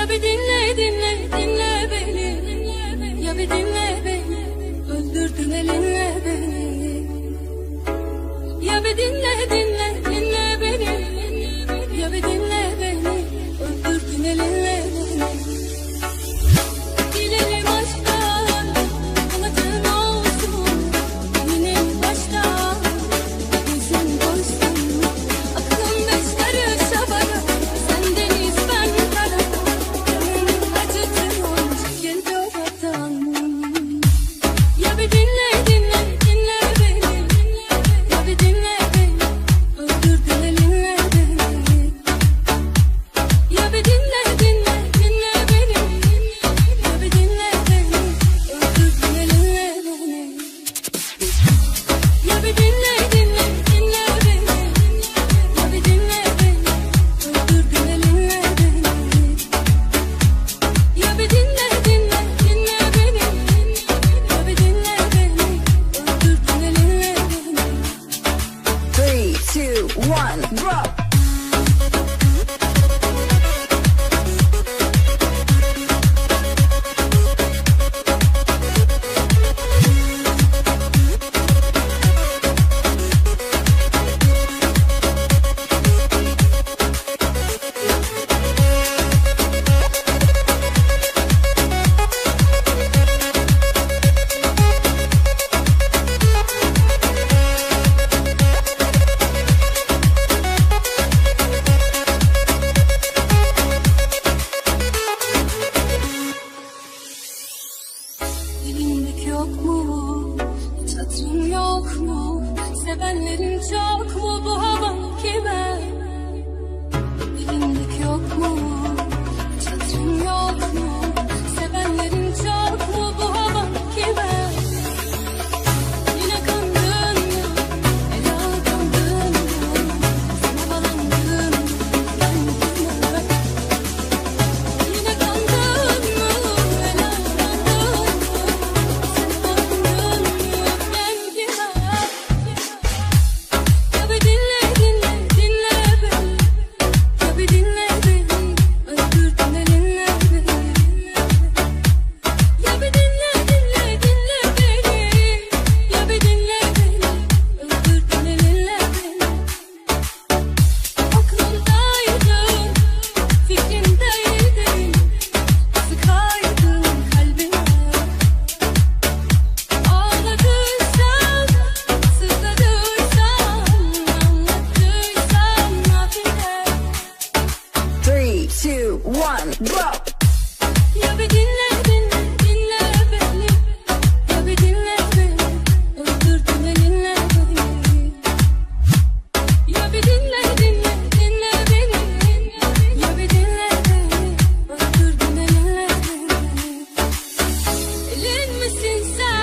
Ya bir dinle dinle dinle beni. Ya bir dinle beni Öldürdün elinle beni. Ya bir dinle dinle Elimdeki yok mu? Çatın yok mu? Sevenlerin çok mu bu havan? two, one, go. Ya bir dinle dinle dinle beni. Ya bir dinle beni. Öldürdün elinle beni. Ya bir dinle dinle dinle beni. Ya bir dinle beni. Öldürdün elinle beni. Elin misin sen?